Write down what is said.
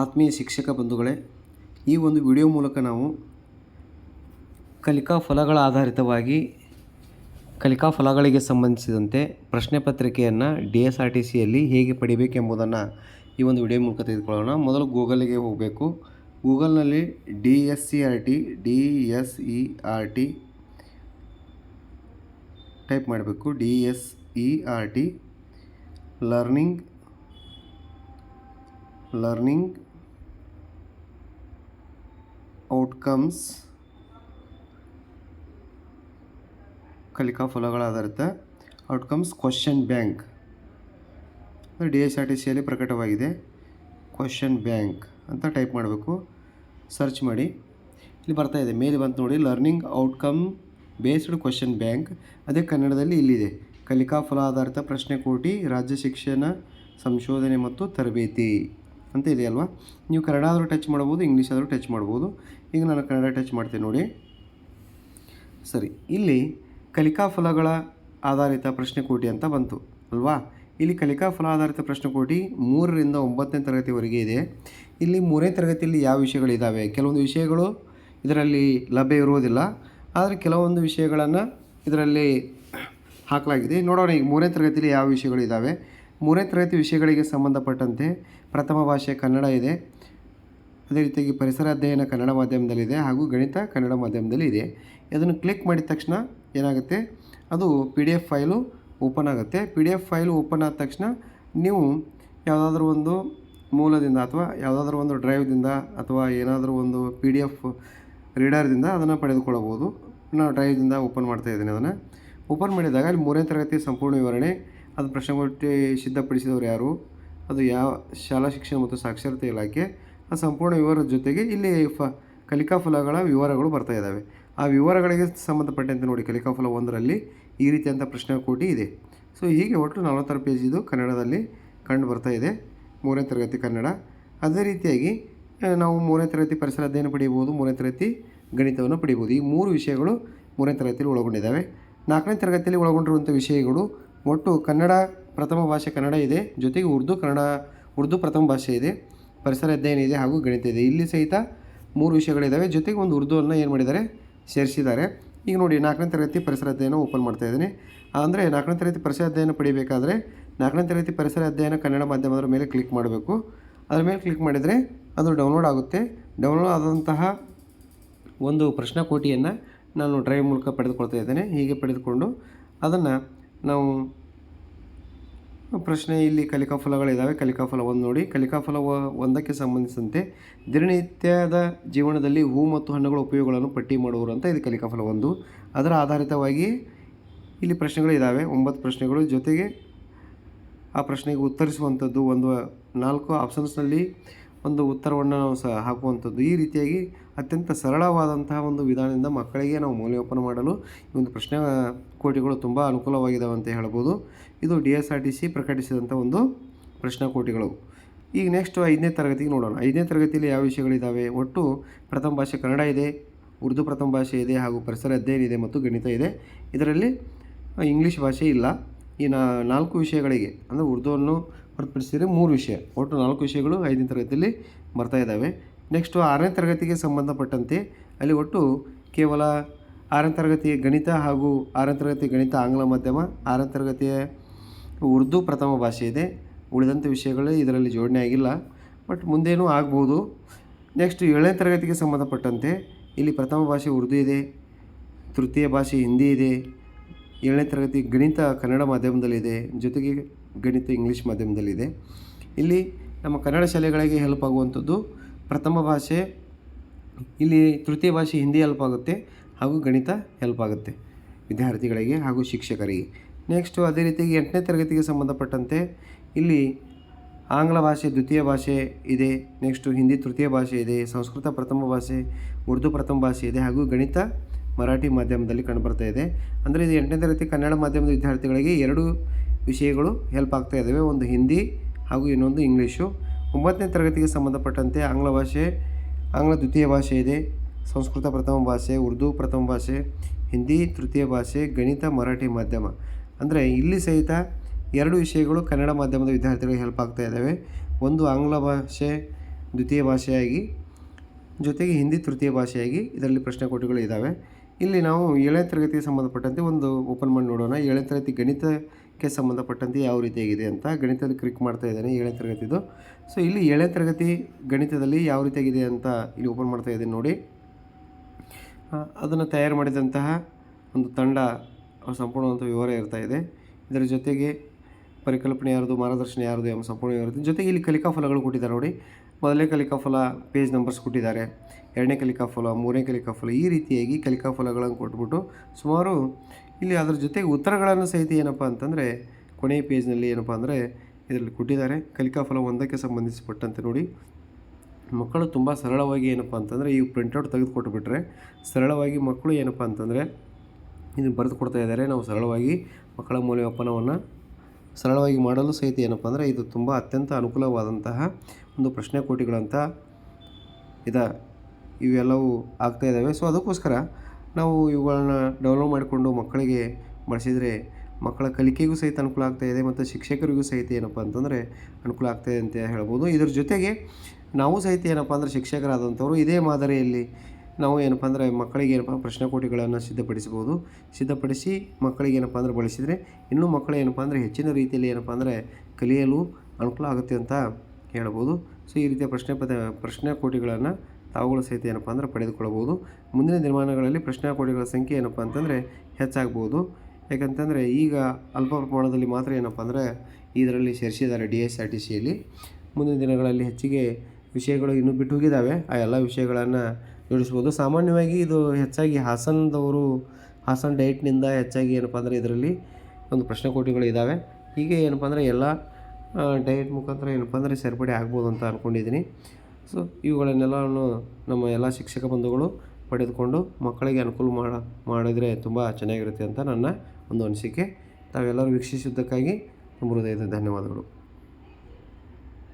ಆತ್ಮೀಯ ಶಿಕ್ಷಕ ಬಂಧುಗಳೇ, ಈ ಒಂದು ವಿಡಿಯೋ ಮೂಲಕ ನಾವು ಕಲಿಕಾ ಫಲಗಳ ಆಧಾರಿತವಾಗಿ ಕಲಿಕಾ ಫಲಗಳಿಗೆ ಸಂಬಂಧಿಸಿದಂತೆ ಪ್ರಶ್ನೆ ಪತ್ರಿಕೆಯನ್ನು ಡಿ ಎಸ್ ಆರ್ ಟಿ ಸಿಯಲ್ಲಿ ಹೇಗೆ ಪಡಿಬೇಕೆಂಬುದನ್ನು ಈ ಒಂದು ವಿಡಿಯೋ ಮೂಲಕ ತೆಗೆದುಕೊಳ್ಳೋಣ. ಮೊದಲು ಗೂಗಲಿಗೆ ಹೋಗಬೇಕು. ಗೂಗಲ್ನಲ್ಲಿ D S C R T, D S E R T type ಮಾಡಬೇಕು. D S E R T, learning learning outcomes ಕಲಿಕಾ ಫಲಗಳ ಆಧಾರಿತ outcomes question bank D S R T ಸಿಯಲ್ಲಿ ಪ್ರಕಟವಾಗಿದೆ. ಕ್ವಶನ್ ಬ್ಯಾಂಕ್ ಅಂತ ಟೈಪ್ ಮಾಡಬೇಕು. ಸರ್ಚ್ ಮಾಡಿ. ಇಲ್ಲಿ ಬರ್ತಾ ಇದೆ. ಮೇಲೆ ಬಂತು ನೋಡಿ. Learning outcome based question bank ಅದೇ ಕನ್ನಡದಲ್ಲಿ ಇಲ್ಲಿದೆ. ಕಲಿಕಾ ಫಲ ಆಧಾರಿತ ಪ್ರಶ್ನೆ ಕೋಟಿ, ರಾಜ್ಯ ಶಿಕ್ಷಣ ಸಂಶೋಧನೆ ಮತ್ತು ತರಬೇತಿ. ಅಂತ ಇದೆ ಅಲ್ವಾ? ನೀವು ಕನ್ನಡ ಆದರೂ ಟಚ್ ಮಾಡ್ಬೋದು ಇಂಗ್ಲೀಷ್ ಆದರೂ ಟಚ್ ಮಾಡ್ಬೋದು ಈಗ ನಾನು ಕನ್ನಡ ಟಚ್ ಮಾಡ್ತೀನಿ ನೋಡಿ. ಸರಿ, ಇಲ್ಲಿ ಕಲಿಕಾ ಫಲಗಳ ಆಧಾರಿತ ಪ್ರಶ್ನೆ ಕೋಟಿ ಅಂತ ಬಂತು ಅಲ್ವಾ? ಇಲ್ಲಿ ಕಲಿಕಾ ಫಲ ಆಧಾರಿತ ಪ್ರಶ್ನೆ ಕೋಟಿ ಮೂರರಿಂದ ಒಂಬತ್ತನೇ ತರಗತಿವರೆಗೆ ಇದೆ. ಇಲ್ಲಿ ಮೂರನೇ ತರಗತಿಯಲ್ಲಿ ಯಾವ ವಿಷಯಗಳಿದ್ದಾವೆ ಕೆಲವೊಂದು ವಿಷಯಗಳು ಇದರಲ್ಲಿ ಲಭ್ಯ ಇರುವುದಿಲ್ಲ. ಆದರೆ ಕೆಲವೊಂದು ವಿಷಯಗಳನ್ನು ಇದರಲ್ಲಿ ಹಾಕಲಾಗಿದೆ. ನೋಡೋಣ ಈಗ ಮೂರನೇ ತರಗತಿಯಲ್ಲಿ ಯಾವ ವಿಷಯಗಳಿದ್ದಾವೆ ಮೂರನೇ ತರಗತಿ ವಿಷಯಗಳಿಗೆ ಸಂಬಂಧಪಟ್ಟಂತೆ ಪ್ರಥಮ ಭಾಷೆ ಕನ್ನಡ ಇದೆ. ಅದೇ ರೀತಿಯಾಗಿ ಪರಿಸರ ಅಧ್ಯಯನ ಕನ್ನಡ ಮಾಧ್ಯಮದಲ್ಲಿದೆ ಹಾಗೂ ಗಣಿತ ಕನ್ನಡ ಮಾಧ್ಯಮದಲ್ಲಿ ಇದೆ. ಅದನ್ನು ಕ್ಲಿಕ್ ಮಾಡಿದ ತಕ್ಷಣ ಏನಾಗುತ್ತೆ? ಅದು P D F file open ಆಗುತ್ತೆ. P D F file open ಆದ ತಕ್ಷಣ ನೀವು ಯಾವುದಾದ್ರೂ ಒಂದು ಮೂಲದಿಂದ ಅಥವಾ ಯಾವುದಾದ್ರೂ ಒಂದು ಡ್ರೈವ್ದಿಂದ ಅಥವಾ ಏನಾದರೂ ಒಂದು ಪಿ ಡಿ ಎಫ್ ರೀಡರ್ದಿಂದ ಅದನ್ನು ಪಡೆದುಕೊಳ್ಳಬಹುದು. ನಾನು ಡ್ರೈವ್ದಿಂದ ಓಪನ್ ಮಾಡ್ತಾ ಇದ್ದೀನಿ ಅದನ್ನು. ಓಪನ್ ಮಾಡಿದಾಗ ಅಲ್ಲಿ ಮೂರನೇ ತರಗತಿ ಸಂಪೂರ್ಣ ವಿವರಣೆ ಅದು ಪ್ರಶ್ನೆಪಟ್ಟಿ ಸಿದ್ಧಪಡಿಸಿದವರು ಯಾರು? ಅದು ಯಾವ ಶಾಲಾ ಶಿಕ್ಷಣ ಮತ್ತು ಸಾಕ್ಷರತೆ ಇಲಾಖೆ? ಆ ಸಂಪೂರ್ಣ ವಿವರದ ಜೊತೆಗೆ ಇಲ್ಲಿ ಫ ಕಲಿಕಾ ಫಲಗಳ ವಿವರಗಳು ಬರ್ತಾ ಇದ್ದಾವೆ. ಆ ವಿವರಗಳಿಗೆ ಸಂಬಂಧಪಟ್ಟಂತೆ ನೋಡಿ, ಕಲಿಕಾ ಫಲ ಒಂದರಲ್ಲಿ ಈ ರೀತಿಯಂಥ ಪ್ರಶ್ನೆ ಕೋಟಿ ಇದೆ. ಸೊ, ಹೀಗೆ ಒಟ್ಟು ನಲವತ್ತಾರು ಪೇಜಿದು ಕನ್ನಡದಲ್ಲಿ ಕಂಡು ಬರ್ತಾ ಇದೆ, ಮೂರನೇ ತರಗತಿ ಕನ್ನಡ. ಅದೇ ರೀತಿಯಾಗಿ ನಾವು ಮೂರನೇ ತರಗತಿ ಪರಿಸರ ಅಧ್ಯಯನ ಪಡೆಯಬಹುದು, ಮೂರನೇ ತರಗತಿ ಗಣಿತವನ್ನು ಪಡೆಯಬಹುದು. ಈ ಮೂರು ವಿಷಯಗಳು ಮೂರನೇ ತರಗತಿಯಲ್ಲಿ ಒಳಗೊಂಡಿದ್ದಾವೆ. ನಾಲ್ಕನೇ ತರಗತಿಯಲ್ಲಿ ಒಳಗೊಂಡಿರುವಂಥ ವಿಷಯಗಳು ಒಟ್ಟು ಕನ್ನಡ ಪ್ರಥಮ ಭಾಷೆ ಕನ್ನಡ ಇದೆ. ಜೊತೆಗೆ ಉರ್ದು ಕನ್ನಡ, ಉರ್ದು ಪ್ರಥಮ ಭಾಷೆ ಇದೆ. ಪರಿಸರ ಅಧ್ಯಯನ ಇದೆ ಹಾಗೂ ಗಣಿತ ಇದೆ. ಇಲ್ಲಿ ಸಹಿತ ಮೂರು ವಿಷಯಗಳಿದ್ದಾವೆ ಜೊತೆಗೆ ಒಂದು ಉರ್ದುವನ್ನು ಏನು ಮಾಡಿದ್ದಾರೆ? ಸೇರಿಸಿದ್ದಾರೆ. ಈಗ ನೋಡಿ, ನಾಲ್ಕನೇ ತರಗತಿ ಪರಿಸರ ಅಧ್ಯಯನ ಓಪನ್ ಮಾಡ್ತಾ ಇದ್ದೀನಿ. ಅಂದರೆ ನಾಲ್ಕನೇ ತರಗತಿ ಪರಿಸರ ಅಧ್ಯಯನ ಪಡಿಬೇಕಾದ್ರೆ ನಾಲ್ಕನೇ ತರಗತಿ ಪರಿಸರ ಅಧ್ಯಯನ ಕನ್ನಡ ಮಾಧ್ಯಮದ ಮೇಲೆ ಕ್ಲಿಕ್ ಮಾಡಬೇಕು. ಅದರ ಮೇಲೆ ಕ್ಲಿಕ್ ಮಾಡಿದರೆ ಅದು ಡೌನ್ಲೋಡ್ ಆಗುತ್ತೆ. ಡೌನ್ಲೋಡ್ ಆದಂತಹ ಒಂದು ಪ್ರಶ್ನೆ ಕೋಟಿಯನ್ನು ನಾನು ಡ್ರೈವ್ ಮೂಲಕ ಪಡೆದುಕೊಳ್ತಾ ಇದ್ದೇನೆ. ಹೀಗೆ ಪಡೆದುಕೊಂಡು ಅದನ್ನು ನಾವು ಪ್ರಶ್ನೆ ಇಲ್ಲಿ ಕಲಿಕಾ ಫಲಗಳಿದ್ದಾವೆ ಕಲಿಕಾ ಫಲ ಒಂದು ನೋಡಿ. ಕಲಿಕಾ ಫಲ ಒಂದಕ್ಕೆ ಸಂಬಂಧಿಸಿದಂತೆ ದಿನನಿತ್ಯದ ಜೀವನದಲ್ಲಿ ಹೂ ಮತ್ತು ಹಣ್ಣುಗಳ ಉಪಯೋಗಗಳನ್ನು ಪಟ್ಟಿ ಮಾಡುವರು ಅಂತ ಇದು ಕಲಿಕಾ ಫಲ ಒಂದು. ಅದರ ಆಧಾರಿತವಾಗಿ ಇಲ್ಲಿ ಪ್ರಶ್ನೆಗಳು ಇದ್ದಾವೆ ಒಂಬತ್ತು ಪ್ರಶ್ನೆಗಳು. ಜೊತೆಗೆ ಆ ಪ್ರಶ್ನೆಗೆ ಉತ್ತರಿಸುವಂಥದ್ದು ಒಂದು ನಾಲ್ಕು ಆಪ್ಷನ್ಸ್ನಲ್ಲಿ ಒಂದು ಉತ್ತರವನ್ನು ನಾವು ಸಹ ಹಾಕುವಂಥದ್ದು ಈ ರೀತಿಯಾಗಿ ಅತ್ಯಂತ ಸರಳವಾದಂತಹ ಒಂದು ವಿಧಾನದಿಂದ ಮಕ್ಕಳಿಗೆ ನಾವು ಮೌಲ್ಯಮಾಪನ ಮಾಡಲು ಈ ಒಂದು ಪ್ರಶ್ನೆ ಕೋಟಿಗಳು ತುಂಬ ಅನುಕೂಲವಾಗಿದ್ದಾವೆ ಅಂತ ಹೇಳ್ಬೋದು. ಇದು D S R T C ಪ್ರಕಟಿಸಿದಂಥ ಒಂದು ಪ್ರಶ್ನೆ ಕೋಟಿಗಳು ಈಗ ನೆಕ್ಸ್ಟ್ ಐದನೇ ತರಗತಿಗೆ ನೋಡೋಣ. ಐದನೇ ತರಗತಿಯಲ್ಲಿ ಯಾವ ವಿಷಯಗಳಿದ್ದಾವೆ ಒಟ್ಟು ಪ್ರಥಮ ಭಾಷೆ ಕನ್ನಡ ಇದೆ, ಉರ್ದು ಪ್ರಥಮ ಭಾಷೆ ಇದೆ ಹಾಗೂ ಪರಿಸರ ಅಧ್ಯಯನ ಇದೆ ಮತ್ತು ಗಣಿತ ಇದೆ. ಇದರಲ್ಲಿ ಇಂಗ್ಲೀಷ್ ಭಾಷೆ ಇಲ್ಲ. ಈ ನಾಲ್ಕು ವಿಷಯಗಳಿಗೆ, ಅಂದರೆ ಉರ್ದುವನ್ನು ಹೊರತುಪಡಿಸಿದರೆ ಮೂರು ವಿಷಯ. ಒಟ್ಟು ನಾಲ್ಕು ವಿಷಯಗಳು ಐದನೇ ತರಗತಿಯಲ್ಲಿ ಬರ್ತಾ ಇದ್ದಾವೆ ನೆಕ್ಸ್ಟು ಆರನೇ ತರಗತಿಗೆ ಸಂಬಂಧಪಟ್ಟಂತೆ ಅಲ್ಲಿ ಒಟ್ಟು ಕೇವಲ ಆರನೇ ತರಗತಿಯ ಗಣಿತ ಹಾಗೂ ಆರನೇ ತರಗತಿ ಗಣಿತ ಆಂಗ್ಲ ಮಾಧ್ಯಮ ಆರನೇ ತರಗತಿಯ ಉರ್ದು ಪ್ರಥಮ ಭಾಷೆ ಇದೆ. ಉಳಿದಂಥ ವಿಷಯಗಳು ಇದರಲ್ಲಿ ಜೋಡಣೆ ಆಗಿಲ್ಲ. ಬಟ್ ಮುಂದೇನೂ ಆಗ್ಬೋದು. ನೆಕ್ಸ್ಟ್ ಏಳನೇ ತರಗತಿಗೆ ಸಂಬಂಧಪಟ್ಟಂತೆ ಇಲ್ಲಿ ಪ್ರಥಮ ಭಾಷೆ ಉರ್ದು ಇದೆ, ತೃತೀಯ ಭಾಷೆ ಹಿಂದಿ ಇದೆ, ಏಳನೇ ತರಗತಿ ಗಣಿತ ಕನ್ನಡ ಮಾಧ್ಯಮದಲ್ಲಿದೆ ಜೊತೆಗೆ ಗಣಿತ ಇಂಗ್ಲೀಷ್ ಮಾಧ್ಯಮದಲ್ಲಿದೆ ಇಲ್ಲಿ ನಮ್ಮ ಕನ್ನಡ ಶಾಲೆಗಳಿಗೆ ಹೆಲ್ಪ್ ಆಗುವಂಥದ್ದು ಪ್ರಥಮ ಭಾಷೆ, ಇಲ್ಲಿ ತೃತೀಯ ಭಾಷೆ ಹಿಂದಿ ಹೆಲ್ಪ್ ಆಗುತ್ತೆ. ಹಾಗೂ ಗಣಿತ ಹೆಲ್ಪ್ ಆಗುತ್ತೆ. ವಿದ್ಯಾರ್ಥಿಗಳಿಗೆ ಹಾಗೂ ಶಿಕ್ಷಕರಿಗೆ. ನೆಕ್ಸ್ಟು ಅದೇ ರೀತಿಯಾಗಿ ಎಂಟನೇ ತರಗತಿಗೆ ಸಂಬಂಧಪಟ್ಟಂತೆ ಇಲ್ಲಿ ಆಂಗ್ಲ ಭಾಷೆ, ದ್ವಿತೀಯ ಭಾಷೆ ಇದೆ. ನೆಕ್ಸ್ಟು ಹಿಂದಿ, ತೃತೀಯ ಭಾಷೆ ಇದೆ. ಸಂಸ್ಕೃತ ಪ್ರಥಮ ಭಾಷೆ, ಉರ್ದು ಪ್ರಥಮ ಭಾಷೆ ಇದೆ. ಹಾಗೂ ಗಣಿತ ಮರಾಠಿ ಮಾಧ್ಯಮದಲ್ಲಿ ಕಂಡುಬರ್ತಾ ಇದೆ. ಅಂದರೆ ಇದು ಎಂಟನೇ ತರಗತಿ ಕನ್ನಡ ಮಾಧ್ಯಮದ ವಿದ್ಯಾರ್ಥಿಗಳಿಗೆ ಎರಡು ವಿಷಯಗಳು ಹೆಲ್ಪ್ ಆಗ್ತಾ ಇದ್ದಾವೆ ಒಂದು ಹಿಂದಿ ಹಾಗೂ ಇನ್ನೊಂದು ಇಂಗ್ಲೀಷು. ಒಂಬತ್ತನೇ ತರಗತಿಗೆ ಸಂಬಂಧಪಟ್ಟಂತೆ ಆಂಗ್ಲ ಭಾಷೆ, ಆಂಗ್ಲ, ದ್ವಿತೀಯ ಭಾಷೆ ಇದೆ. ಸಂಸ್ಕೃತ ಪ್ರಥಮ ಭಾಷೆ, ಉರ್ದು ಪ್ರಥಮ ಭಾಷೆ, ಹಿಂದಿ ತೃತೀಯ ಭಾಷೆ, ಗಣಿತ, ಮರಾಠಿ ಮಾಧ್ಯಮ. ಅಂದರೆ ಇಲ್ಲಿ ಸಹಿತ ಎರಡು ವಿಷಯಗಳು ಕನ್ನಡ ಮಾಧ್ಯಮದ ವಿದ್ಯಾರ್ಥಿಗಳಿಗೆ ಹೆಲ್ಪ್ ಆಗ್ತಾ ಇದ್ದಾವೆ. ಒಂದು ಆಂಗ್ಲ ಭಾಷೆ, ದ್ವಿತೀಯ ಭಾಷೆಯಾಗಿ, ಜೊತೆಗೆ ಹಿಂದಿ ತೃತೀಯ ಭಾಷೆಯಾಗಿ ಇದರಲ್ಲಿ ಪ್ರಶ್ನೆ ಪ್ರಶ್ನೆಕೋಟಿಗಳು ಇದ್ದಾವೆ. ಇಲ್ಲಿ ನಾವು ಏಳನೇ ತರಗತಿಗೆ ಸಂಬಂಧಪಟ್ಟಂತೆ ಒಂದು ಓಪನ್ ಮಾಡಿ ನೋಡೋಣ. ಏಳನೇ ತರಗತಿ ಗಣಿತಕ್ಕೆ ಸಂಬಂಧಪಟ್ಟಂತೆ ಯಾವ ರೀತಿಯಾಗಿದೆ ಅಂತ ಗಣಿತದಲ್ಲಿ ಕ್ಲಿಕ್ ಮಾಡ್ತಾ ಇದ್ದೇನೆ ಏಳನೇ ತರಗತಿದು. ಸೊ ಇಲ್ಲಿ ಏಳನೇ ತರಗತಿ ಗಣಿತದಲ್ಲಿ ಯಾವ ರೀತಿಯಾಗಿದೆ ಅಂತ ಇಲ್ಲಿ ಓಪನ್ ಮಾಡ್ತಾ ಇದ್ದೀನಿ ನೋಡಿ. ಅದನ್ನು ತಯಾರು ಮಾಡಿದಂತಹ ಒಂದು ತಂಡ ಸಂಪೂರ್ಣವಂಥ ವಿವರ ಇರ್ತಾ ಇದೆ. ಇದರ ಜೊತೆಗೆ ಪರಿಕಲ್ಪನೆ ಯಾರ್ದು, ಮಾರ್ಗದರ್ಶನ ಯಾರ್ದು ಎಂಬ ಸಂಪೂರ್ಣ ಇರುತ್ತೆ ಜೊತೆಗೆ ಇಲ್ಲಿ ಕಲಿಕಾ ಫಲಗಳು ಕೊಟ್ಟಿದ್ದಾರೆ ನೋಡಿ. ಮೊದಲನೇ ಕಲಿಕಾ ಫಲ ಪೇಜ್ ನಂಬರ್ಸ್ ಕೊಟ್ಟಿದ್ದಾರೆ. ಎರಡನೇ ಕಲಿಕಾ ಫಲ, ಮೂರನೇ ಕಲಿಕಾ ಫಲ ಈ ರೀತಿಯಾಗಿ ಕಲಿಕಾ ಫಲಗಳನ್ನು ಕೊಟ್ಬಿಟ್ಟು ಸುಮಾರು ಇಲ್ಲಿ ಅದರ ಜೊತೆಗೆ ಉತ್ತರಗಳನ್ನು ಸಹಿತ ಏನಪ್ಪ ಅಂತಂದರೆ ಕೊನೆಯ ಪೇಜ್ನಲ್ಲಿ ಏನಪ್ಪ ಅಂದರೆ ಇದರಲ್ಲಿ ಕೊಟ್ಟಿದ್ದಾರೆ. ಕಲಿಕಾ ಫಲ ಒಂದಕ್ಕೆ ಸಂಬಂಧಿಸಿಪಟ್ಟಂತೆ ನೋಡಿ. ಮಕ್ಕಳು ತುಂಬ ಸರಳವಾಗಿ ಏನಪ್ಪ ಅಂತಂದರೆ ಈ ಪ್ರಿಂಟೌಟ್ ತೆಗೆದುಕೊಟ್ಬಿಟ್ರೆ ಸರಳವಾಗಿ ಮಕ್ಕಳು ಏನಪ್ಪ ಅಂತಂದರೆ ಇದನ್ನು ಬರೆದು ಕೊಡ್ತಾ ಇದ್ದಾರೆ. ನಾವು ಸರಳವಾಗಿ ಮಕ್ಕಳ ಮೌಲ್ಯಮಾಪನವನ್ನು ಸರಳವಾಗಿ ಮಾಡಲು ಸಹಿತ ಏನಪ್ಪ ಅಂದರೆ ಇದು ತುಂಬ ಅತ್ಯಂತ ಅನುಕೂಲವಾದಂತಹ ಒಂದು ಪ್ರಶ್ನೆ ಕೋಟಿಗಳಂತ ಇದ ಇವೆಲ್ಲವೂ ಆಗ್ತಾ ಇದ್ದಾವೆ ಸೊ ಅದಕ್ಕೋಸ್ಕರ ನಾವು ಇವುಗಳನ್ನ ಡೌನ್ಲೋಡ್ ಮಾಡಿಕೊಂಡು ಮಕ್ಕಳಿಗೆ ಬಳಸಿದರೆ ಮಕ್ಕಳ ಕಲಿಕೆಗೂ ಸಹಿತ ಅನುಕೂಲ ಆಗ್ತಾ ಇದೆ ಮತ್ತು ಶಿಕ್ಷಕರಿಗೂ ಸಹಿತ ಏನಪ್ಪ ಅಂತಂದರೆ ಅನುಕೂಲ ಆಗ್ತಾಯಿದೆ ಅಂತ ಹೇಳ್ಬೋದು. ಇದರ ಜೊತೆಗೆ ನಾವು ಸಹಿತ ಏನಪ್ಪ ಅಂದರೆ ಶಿಕ್ಷಕರಾದಂಥವರು ಇದೇ ಮಾದರಿಯಲ್ಲಿ ನಾವು ಏನಪ್ಪ ಅಂದರೆ ಮಕ್ಕಳಿಗೆ ಏನಪ್ಪ ಪ್ರಶ್ನೆಕೋಟಿಗಳನ್ನು ಸಿದ್ಧಪಡಿಸ್ಬೋದು ಸಿದ್ಧಪಡಿಸಿ ಮಕ್ಕಳಿಗೆ ಏನಪ್ಪ ಅಂದರೆ ಬಳಸಿದರೆ ಇನ್ನೂ ಮಕ್ಕಳು ಏನಪ್ಪ ಅಂದರೆ ಹೆಚ್ಚಿನ ರೀತಿಯಲ್ಲಿ ಏನಪ್ಪ ಅಂದರೆ ಕಲಿಯಲು ಅನುಕೂಲ ಆಗುತ್ತೆ ಅಂತ ಹೇಳ್ಬೋದು. ಸೊ, ಈ ರೀತಿಯ ಪ್ರಶ್ನೆ ಪದ ಪ್ರಶ್ನೆ ಕೋಟಿಗಳನ್ನು ತಾವುಗಳು ಸಹಿತ ಏನಪ್ಪ ಅಂದರೆ ಪಡೆದುಕೊಳ್ಳಬಹುದು. ಮುಂದಿನ ದಿನಮಾನಗಳಲ್ಲಿ ಪ್ರಶ್ನೆ ಕೋಟಿಗಳ ಸಂಖ್ಯೆ ಏನಪ್ಪ ಅಂತಂದರೆ ಹೆಚ್ಚಾಗ್ಬೋದು. ಯಾಕಂತಂದರೆ ಈಗ ಅಲ್ಪ ಪ್ರಮಾಣದಲ್ಲಿ ಮಾತ್ರ ಏನಪ್ಪ ಅಂದರೆ ಇದರಲ್ಲಿ ಸೇರಿಸಿದ್ದಾರೆ ಡಿ ಎಸ್ ಆರ್ ಟಿ ಸಿಯಲ್ಲಿ. ಮುಂದಿನ ದಿನಗಳಲ್ಲಿ ಹೆಚ್ಚಿಗೆ ವಿಷಯಗಳು ಇನ್ನೂ ಬಿಟ್ಟು ಹೋಗಿದ್ದಾವೆ. ಆ ಎಲ್ಲ ವಿಷಯಗಳನ್ನು ಜೋಡಿಸ್ಬೋದು. ಸಾಮಾನ್ಯವಾಗಿ ಇದು ಹೆಚ್ಚಾಗಿ ಹಾಸನದವರು, ಹಾಸನ ಡಯಟ್ನಿಂದ ಹೆಚ್ಚಾಗಿ ಏನಪ್ಪ ಅಂದರೆ ಇದರಲ್ಲಿ ಒಂದು ಪ್ರಶ್ನೆಕೋಟಿಗಳು ಇದ್ದಾವೆ. ಹೀಗೆ ಏನಪ್ಪ ಅಂದರೆ ಎಲ್ಲ ಡಯಟ್ ಮುಖಾಂತರ ಏನಪ್ಪ ಅಂದರೆ ಸೇರ್ಪಡೆ ಆಗ್ಬೋದು ಅಂತ ಅಂದ್ಕೊಂಡಿದ್ದೀನಿ ಸೊ ಇವುಗಳನ್ನೆಲ್ಲ ನಮ್ಮ ಎಲ್ಲ ಶಿಕ್ಷಕ ಬಂಧುಗಳು ಪಡೆದುಕೊಂಡು ಮಕ್ಕಳಿಗೆ ಅನುಕೂಲ ಮಾಡ, ಮಾಡಿದರೆ ತುಂಬ ಚೆನ್ನಾಗಿರುತ್ತೆ ಅಂತ ನನ್ನ ಒಂದು ಅನಿಸಿಕೆ. ತಾವೆಲ್ಲರೂ ವೀಕ್ಷಿಸಿದ್ದಕ್ಕಾಗಿ ತುಂಬ ಹೃದಯದ ಧನ್ಯವಾದಗಳು.